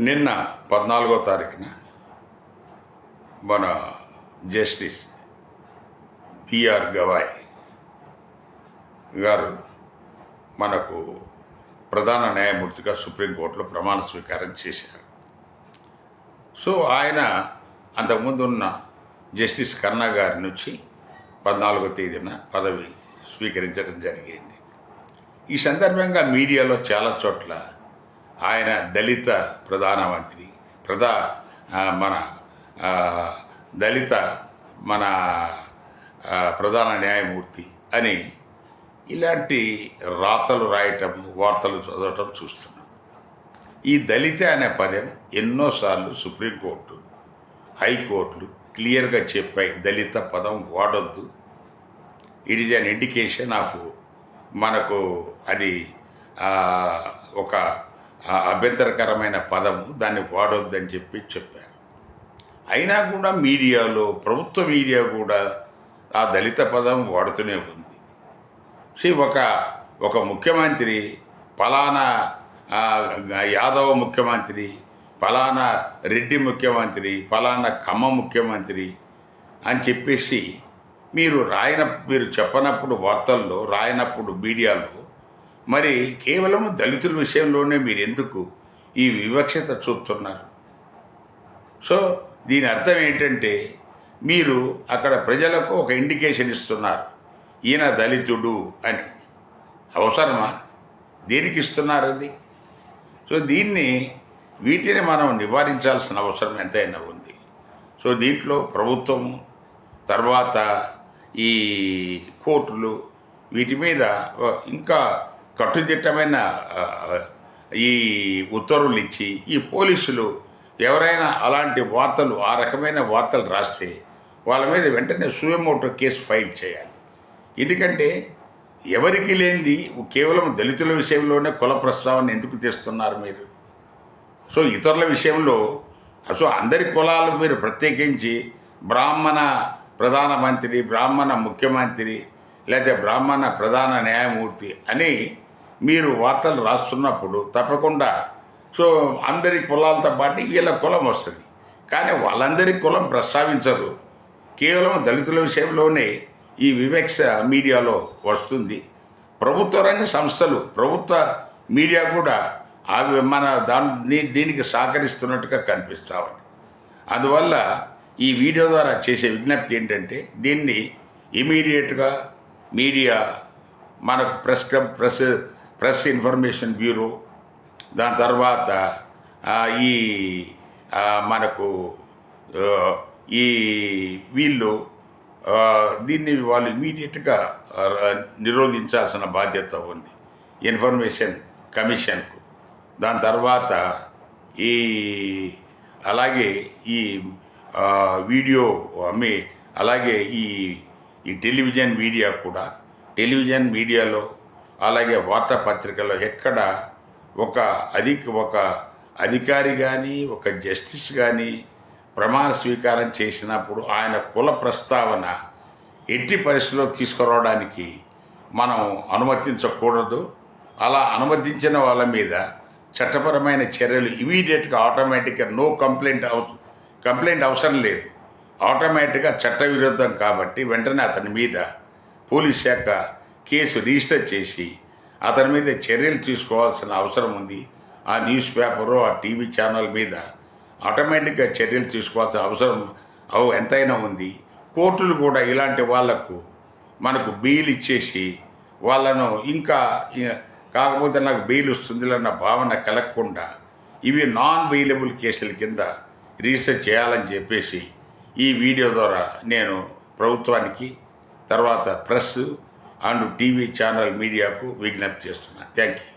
నిన్న పద్నాలుగో తారీఖున మన జస్టిస్ బిఆర్ గవాయ్ గారు మనకు ప్రధాన న్యాయమూర్తిగా సుప్రీంకోర్టులో ప్రమాణ స్వీకారం చేశారు. సో ఆయన అంతకుముందు ఉన్న జస్టిస్ కన్నా గారి నుంచి పద్నాలుగో తేదీన పదవి స్వీకరించడం జరిగింది. ఈ సందర్భంగా మీడియాలో చాలా చోట్ల ఆయన దళిత ప్రధానమంత్రి ప్రధా మన దళిత మన ప్రధాన న్యాయమూర్తి అని ఇలాంటి రాతలు రాయటం వార్తలు చదవటం చూస్తున్నాం. ఈ దళిత అనే పదం ఎన్నోసార్లు సుప్రీంకోర్టు హైకోర్టులు క్లియర్గా చెప్పాయి దళిత పదం వాడొద్దు. It is an indication of మనకు అది ఒక ఆ, అభ్యంతరకరమైన పదము దాన్ని వాడొద్దని చెప్పి చెప్పారు. అయినా కూడా మీడియాలో ప్రభుత్వ మీడియా కూడా ఆ దళిత పదం వాడుతూనే ఉంది. శ్రీ ఒక ఒక ముఖ్యమంత్రి ఫలానా యాదవ ముఖ్యమంత్రి ఫలానా రెడ్డి ముఖ్యమంత్రి ఫలానా కమ్మ ముఖ్యమంత్రి అని చెప్పేసి మీరు రాయన మీరు చెప్పనప్పుడు వార్తల్లో రాయనప్పుడు మీడియాలో మరి కేవలం దళితుల విషయంలోనే మీరు ఎందుకు ఈ వివక్షత చూపుతున్నారు? సో దీని అర్థం ఏంటంటే మీరు అక్కడ ప్రజలకు ఒక ఇండికేషన్ ఇస్తున్నారు. ఈయన దళితుడు అని. అవసరమా? దేనికి ఇస్తున్నారు అది? సో దీన్ని వీటిని మనం నివారించాల్సిన అవసరం ఎంతైనా ఉంది. సో దీంట్లో ప్రభుత్వము తర్వాత ఈ కోర్టులు వీటి మీద ఇంకా కట్టుదిట్టమైన ఈ ఉత్తర్వులు ఇచ్చి ఈ పోలీసులు ఎవరైనా అలాంటి వార్తలు ఆ రకమైన వార్తలు రాస్తే వాళ్ళ మీద వెంటనే సుయమోటో కేసు ఫైల్ చేయాలి. ఎందుకంటే ఎవరికి లేనిది కేవలం దళితుల విషయంలోనే కుల ప్రస్తావన ఎందుకు తెస్తున్నారు మీరు? సో ఇతరుల విషయంలో సో అందరి కులాలు మీరు ప్రత్యేకించి బ్రాహ్మణ ప్రధానమంత్రి బ్రాహ్మణ ముఖ్యమంత్రి లేదా బ్రాహ్మణ ప్రధాన న్యాయమూర్తి అని మీరు వార్తలు రాస్తున్నప్పుడు తప్పకుండా సో అందరి కులాలతో పాటు వీళ్ళ కులం వస్తుంది. కానీ వాళ్ళందరి కులం ప్రస్తావించరు. కేవలం దళితుల విషయంలోనే ఈ వివక్ష మీడియాలో వస్తుంది. ప్రభుత్వ రంగ సంస్థలు ప్రభుత్వ మీడియా కూడా అవి మన దాని దీనికి సహకరిస్తున్నట్టుగా కనిపిస్తా ఉంది. అందువల్ల ఈ వీడియో ద్వారా చేసే విజ్ఞప్తి ఏంటంటే దీన్ని ఇమీడియట్గా మీడియా మనకు press club press press information bureau. దాని తర్వాత ఈ మనకు ఈ వీళ్ళు దీన్ని వాళ్ళు ఇమీడియట్గా నిరోధించాల్సిన బాధ్యత ఉంది. ఇన్ఫర్మేషన్ కమిషన్కు. దాని తర్వాత ఈ అలాగే ఈ వీడియో అమ్మి అలాగే ఈ ఈ టెలివిజన్ మీడియా కూడా టెలివిజన్ మీడియాలో అలాగే వార్తాపత్రికలో ఎక్కడ ఒక అధిక ఒక అధికారి కానీ ఒక జస్టిస్ కానీ ప్రమాణ స్వీకారం చేసినప్పుడు ఆయన కుల ప్రస్తావన ఎట్టి పరిస్థితిలో తీసుకురావడానికి మనం అనుమతించకూడదు. అలా అనుమతించిన వాళ్ళ మీద చట్టపరమైన చర్యలు ఇమీడియట్గా ఆటోమేటిక్గా నో కంప్లైంట్ అవ కంప్లైంట్ అవసరం లేదు. ఆటోమేటిక్గా చట్టవిరుద్ధం కాబట్టి వెంటనే అతని మీద పోలీస్ శాఖ కేసు రిజిస్టర్ చేసి అతని మీద చర్యలు తీసుకోవాల్సిన అవసరం ఉంది. ఆ న్యూస్ పేపరు ఆ టీవీ ఛానల్ మీద ఆటోమేటిక్గా చర్యలు తీసుకోవాల్సిన అవసరం అవు ఎంతైనా ఉంది. కోర్టులు కూడా ఇలాంటి వాళ్ళకు మనకు బెయిల్ ఇచ్చేసి వాళ్ళను ఇంకా కాకపోతే నాకు బెయిల్ వస్తుంది అన్న భావన కలగకుండా ఇవి నాన్ బెయిలబుల్ కేసుల కింద రీసెర్చ్ చేయాలని చెప్పేసి ఈ వీడియో ద్వారా నేను ప్రభుత్వానికి తర్వాత ప్రెస్ అండ్ టీవీ ఛానల్ మీడియాకు విజ్ఞప్తి చేస్తున్నాను థ్యాంక్ యూ